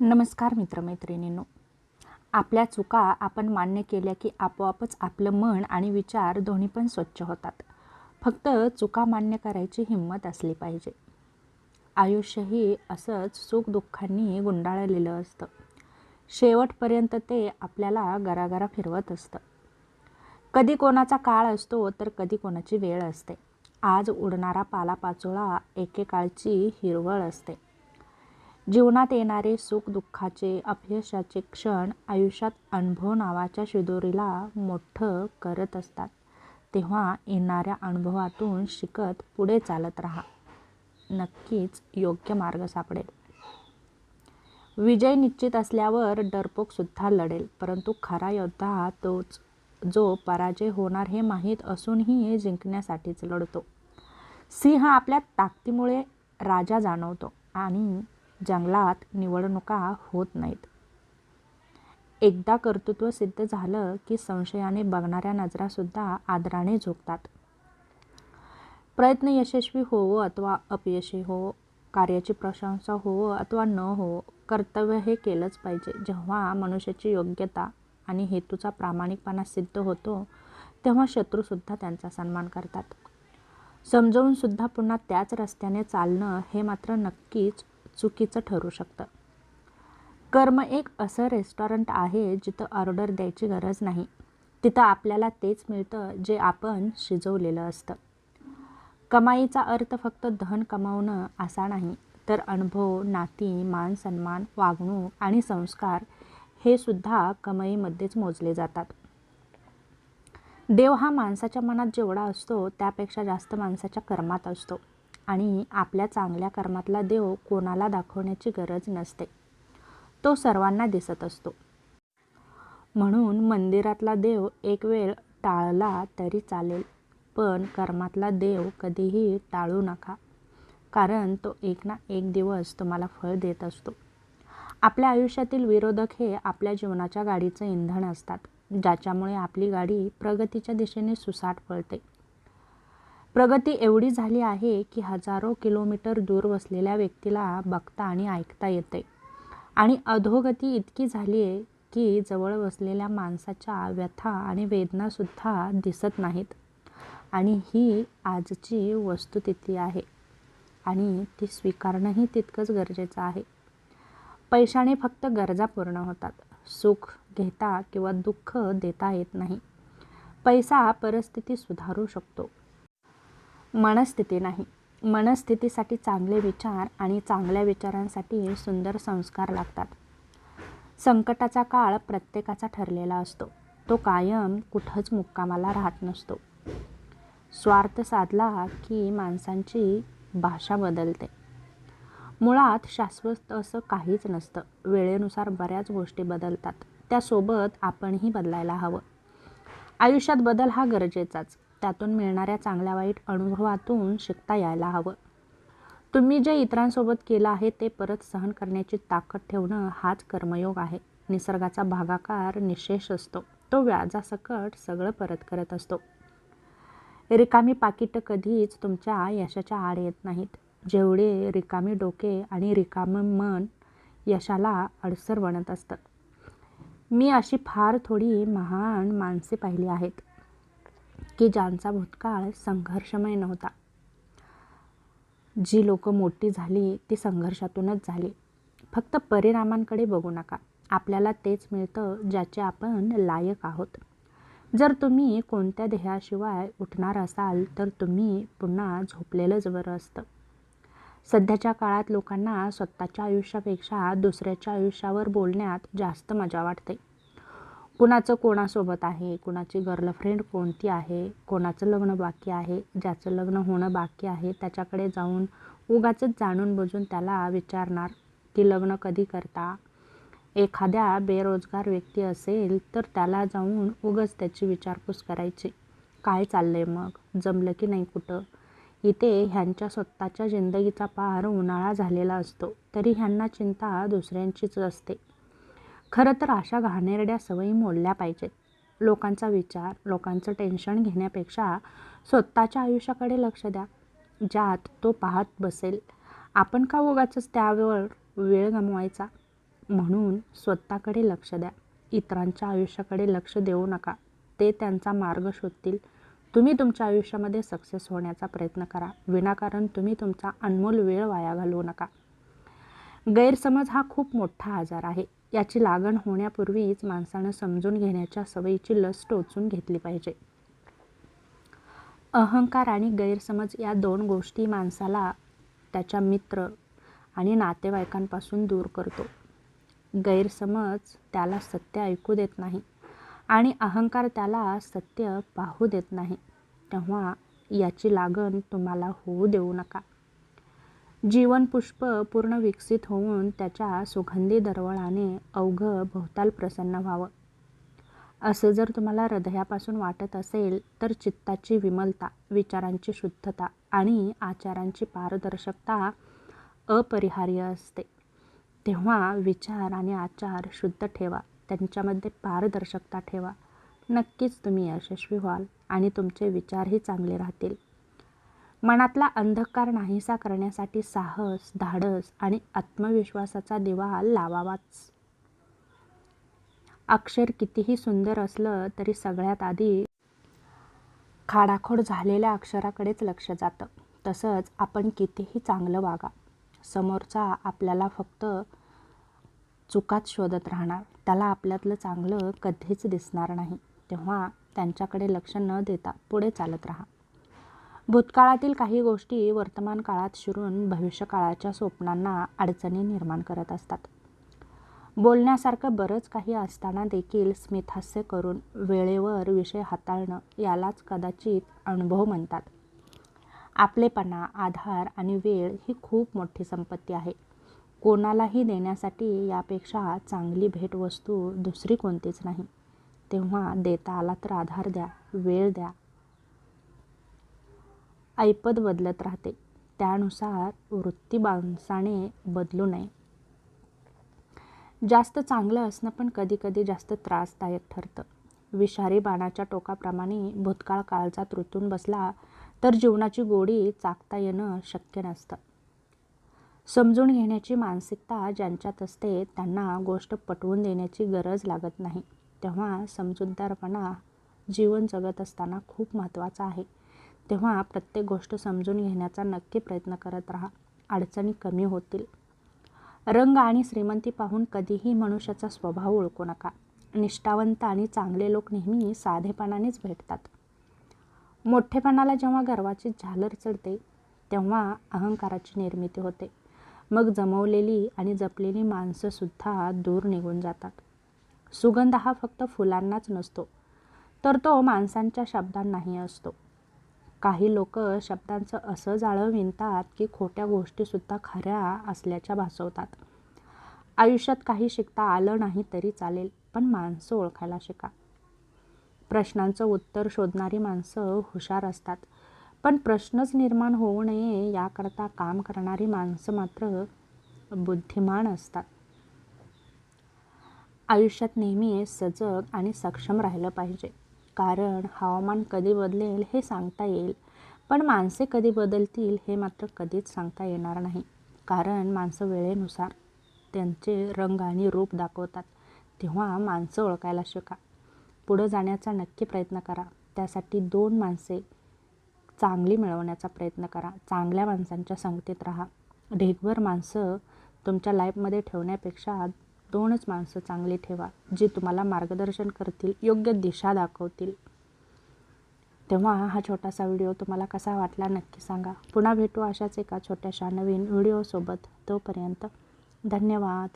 नमस्कार मित्रमैत्रिणींनो. आपल्या चुका आपण मान्य केल्या की आपोआपच आपलं मन आणि विचार दोन्ही पण स्वच्छ होतात. फक्त चुका मान्य करायची हिंमत असली पाहिजे. आयुष्यही असंच सुखदुःखांनी गुंडाळलेलं असतं. शेवटपर्यंत ते आपल्याला गरागरा फिरवत असतं. कधी कोणाचा काळ असतो तर कधी कोणाची वेळ असते. आज उडणारा पालापाचोळा एकेकाळची हिरवळ असते. जीवनात येणारे सुख दुःखाचे अपयशाचे क्षण आयुष्यात अनुभव नावाच्या शिदोरीला मोठं करत असतात. तेव्हा येणाऱ्या अनुभवातून शिकत पुढे चालत राहा. नक्कीच योग्य मार्ग सापडेल. विजय निश्चित असल्यावर डरपोकसुद्धा लढेल परंतु खरा योद्धा तोच जो पराजय होणार हे माहीत असूनही जिंकण्यासाठीच लढतो. सिंह आपल्या ताकदीमुळे राजा जाणवतो आणि जंगलात निवडणुका होत नाहीत. एकदा कर्तृत्व सिद्ध झालं की संशयाने बघणाऱ्या नजरासुद्धा आदराने झोकतात प्रयत्न यशस्वी होवो अथवा अपयशी हो कार्याची प्रशंसा होवो अथवा न हो कर्तव्य हे केलंच पाहिजे. जेव्हा मनुष्याची योग्यता आणि हेतूचा प्रामाणिकपणा सिद्ध होतो तेव्हा शत्रूसुद्धा त्यांचा सन्मान करतात. समजवूनसुद्धा पुन्हा त्याच रस्त्याने चालणं हे मात्र नक्कीच चुकीचं ठरू शकतं. कर्म एक असं रेस्टॉरंट आहे जिथं ऑर्डर द्यायची गरज नाही. तिथं आपल्याला तेच मिळतं जे आपण शिजवलेलं असतं. कमाईचा अर्थ फक्त धन कमावणं असा नाही तर अनुभव नाती मान सन्मान वागणूक आणि संस्कार हे सुद्धा कमाईमध्येच मोजले जातात. देव हा माणसाच्या मनात जेवढा असतो त्यापेक्षा जास्त माणसाच्या कर्मात असतो. आणि आपल्या चांगल्या कर्मातला देव कोणाला दाखवण्याची गरज नसते. तो सर्वांना दिसत असतो. म्हणून मंदिरातला देव एक वेळ टाळला तरी चालेल पण कर्मातला देव कधीही टाळू नका कारण तो एक ना एक दिवस तुम्हाला फळ देत असतो. आपल्या आयुष्यातील विरोधक हे आपल्या जीवनाच्या गाडीचं इंधन असतात ज्याच्यामुळे आपली गाडी प्रगतीच्या दिशेने सुसाट पळते. प्रगती एवढी झाली आहे की हजारो किलोमीटर दूर बसलेल्या व्यक्तीला बघता आणि ऐकता येते. आणि अधोगती इतकी झाली आहे की जवळ बसलेल्या माणसाच्या व्यथा आणि वेदनासुद्धा दिसत नाहीत. आणि ही आजची वस्तुस्थिती आहे. आणि ती स्वीकारणंही तितकंच गरजेचं आहे. पैशाने फक्त गरजा पूर्ण होतात. सुख घेता किंवा दुःख देता येत नाही. पैसा परिस्थिती सुधारू शकतो. मनस्थिती नाही. मनस्थितीसाठी चांगले विचार आणि चांगल्या विचारांसाठी सुंदर संस्कार लागतात. संकटाचा काळ प्रत्येकाचा ठरलेला असतो. तो कायम कुठंच मुक्कामाला राहत नसतो. स्वार्थ साधला की माणसांची भाषा बदलते. मुळात शाश्वत असं काहीच नसतं. वेळेनुसार बऱ्याच गोष्टी बदलतात. त्यासोबत आपणही बदलायला हवं. आयुष्यात बदल हा गरजेचाच. त्यातून मिळणाऱ्या चांगल्या वाईट अनुभवातून शिकता यायला हवं. तुम्ही जे इतरांसोबत केलं आहे ते परत सहन करण्याची ताकद ठेवणं हाच कर्मयोग आहे. निसर्गाचा भागाकार निशेष असतो. तो व्याजासकट सगळं परत करत असतो. रिकामी पाकिटं कधीच तुमच्या यशाच्या आड येत नाहीत. जेवढे रिकामी डोके आणि रिकामं मन यशाला अडसर बनत असतं. मी अशी फार थोडी महान माणसे पाहिली आहेत. की ज्यांचा भूतकाळ संघर्षमय नव्हता. जी लोक मोठी झाली ती संघर्षातूनच झाली. फक्त परिणामांकडे बघू नका. आपल्याला तेच मिळतं ज्याचे आपण लायक आहोत. जर तुम्ही कोणत्या ध्येयाशिवाय उठणार असाल तर तुम्ही पुन्हा झोपलेलंच बरं असतं. सध्याच्या काळात लोकांना स्वतःच्या आयुष्यापेक्षा दुसऱ्याच्या आयुष्यावर बोलण्यात जास्त मजा वाटते. कुणाचं कोणासोबत आहे? कुणाची गर्लफ्रेंड कोणती आहे? कोणाचं लग्न बाकी आहे? ज्याचं लग्न होणं बाकी आहे त्याच्याकडे जाऊन उगाचंच जाणून बुजून त्याला विचारणार की लग्न कधी करता? एखाद्या बेरोजगार व्यक्ती असेल तर त्याला जाऊन उगच त्याची विचारपूस करायची. काय चाललं आहे मग? जमलं की नाही कुठं? इथे ह्यांच्या स्वतःच्या जिंदगीचा पार उन्हाळा झालेला असतो. तरी ह्यांना चिंता दुसऱ्यांचीच असते. खरं तर अशा घाणेरड्या सवयी मोडल्या पाहिजेत. लोकांचा विचार लोकांचं टेन्शन घेण्यापेक्षा स्वतःच्या आयुष्याकडे लक्ष द्या. ज्यात तो पाहत बसेल आपण का उगाच त्यावर वेळ गमवायचा? म्हणून स्वतःकडे लक्ष द्या. इतरांच्या आयुष्याकडे लक्ष देऊ नका. ते त्यांचा मार्ग शोधतील. तुम्ही तुमच्या आयुष्यामध्ये सक्सेस होण्याचा प्रयत्न करा. विनाकारण तुम्ही तुमचा अनमोल वेळ वाया घालवू नका. गैरसमज हा खूप मोठा आजार आहे. याची लागण होण्यापूर्वीच माणसानं समजून घेण्याच्या सवयीची लस टोचून घेतली पाहिजे. अहंकार आणि गैरसमज या दोन गोष्टी माणसाला त्याच्या मित्र आणि नातेवाईकांपासून दूर करतो. गैरसमज त्याला सत्य ऐकू देत नाही आणि अहंकार त्याला सत्य पाहू देत नाही. तेव्हा याची लागण तुम्हाला होऊ देऊ नका. जीवनपुष्प पूर्ण विकसित होऊन त्याच्या सुगंधी दरवळाने अवघं भोवताल प्रसन्न व्हावं. असं जर तुम्हाला हृदयापासून वाटत असेल तर चित्ताची विमलता विचारांची शुद्धता आणि आचारांची पारदर्शकता अपरिहार्य असते. तेव्हा विचार आणि आचार शुद्ध ठेवा त्यांच्यामध्ये पारदर्शकता ठेवा. नक्कीच तुम्ही यशस्वी व्हाल आणि तुमचे विचारही चांगले राहतील. मनातला अंधकार नाहीसा करण्यासाठी साहस धाडस आणि आत्मविश्वासाचा दिवा लावावाच. अक्षर कितीही सुंदर असलं तरी सगळ्यात आधी खाडाखोड झालेल्या अक्षराकडेच लक्ष जातं. तसंच आपण कितीही चांगलं वागा समोरचा आपल्याला फक्त चुकाच शोधत राहणार. त्याला आपल्यातलं चांगलं कधीच दिसणार नाही. तेव्हा त्यांच्याकडे लक्ष न देता पुढे चालत राहा. भूतकाळातील काही गोष्टी वर्तमान काळात शिरून भविष्यकाळाच्या स्वप्नांना अडचणी निर्माण करत असतात. बोलण्यासारखं बरंच काही असताना देखील स्मितहास्य करून वेळेवर विषय हाताळणं यालाच कदाचित अनुभव म्हणतात. आपलेपणा आधार आणि वेळ ही खूप मोठी संपत्ती आहे. कोणालाही देण्यासाठी यापेक्षा चांगली भेटवस्तू दुसरी कोणतीच नाही. तेव्हा देता आला तर आधार द्या वेळ द्या ऐपत बदलत राहते. त्यानुसार वृत्ती माणसाने बदलू नये. जास्त चांगलं असणं पण कधीकधी जास्त त्रासदायक ठरतं. विषारी बाणाच्या टोकाप्रमाणे भूतकाळ काळचा रुतून बसला तर जीवनाची गोडी चाकता येणं शक्य नसतं. समजून घेण्याची मानसिकता ज्यांच्यात असते त्यांना गोष्ट पटवून देण्याची गरज लागत नाही. तेव्हा समजूतदारपणा जीवन जगत असताना खूप महत्त्वाचा आहे. तेव्हा प्रत्येक गोष्ट समजून घेण्याचा नक्की प्रयत्न करत राहा. अडचणी कमी होतील. रंग आणि श्रीमंती पाहून कधीही मनुष्याचा स्वभाव ओळखू नका. निष्ठावंत आणि चांगले लोक नेहमी साधेपणानेच भेटतात. मोठेपणाला जेव्हा गर्वाची झालर चढते तेव्हा अहंकाराची निर्मिती होते. मग जमवलेली आणि जपलेली माणसंसुद्धा दूर निघून जातात. सुगंध हा फक्त फुलांनाच नसतो तर तो माणसांच्या शब्दांनाही असतो. काही लोक शब्दांचं असं जाळं विणतात की खोट्या गोष्टीसुद्धा खऱ्या असल्याच्या भासवतात. आयुष्यात काही शिकता आलं नाही तरी चालेल पण माणसं ओळखायला शिका. प्रश्नांचं उत्तर शोधणारी माणसं हुशार असतात पण प्रश्नच निर्माण होऊ नये याकरता काम करणारी माणसं मात्र बुद्धिमान असतात. आयुष्यात नेहमी सजग आणि सक्षम राहिलं पाहिजे. कारण हवामान कधी बदलेल हे सांगता येईल. पण माणसे कधी बदलतील हे मात्र कधीच सांगता येणार नाही. कारण माणसं वेळेनुसार त्यांचे रंग आणि रूप दाखवतात. तेव्हा माणसं ओळखायला शिका. पुढं जाण्याचा नक्की प्रयत्न करा. त्यासाठी दोन माणसे चांगली मिळवण्याचा प्रयत्न करा. चांगल्या माणसांच्या संगतीत राहा. ढेकभर माणसं तुमच्या लाईफमध्ये ठेवण्यापेक्षा दोनच माणसं चांगली ठेवा जी तुम्हाला मार्गदर्शन करतील योग्य दिशा दाखवतील. तेव्हा हा छोटासा व्हिडिओ तुम्हाला कसा वाटला नक्की सांगा. पुन्हा भेटू अशाच एका छोट्याशा नवीन व्हिडिओसोबत. तोपर्यंत धन्यवाद.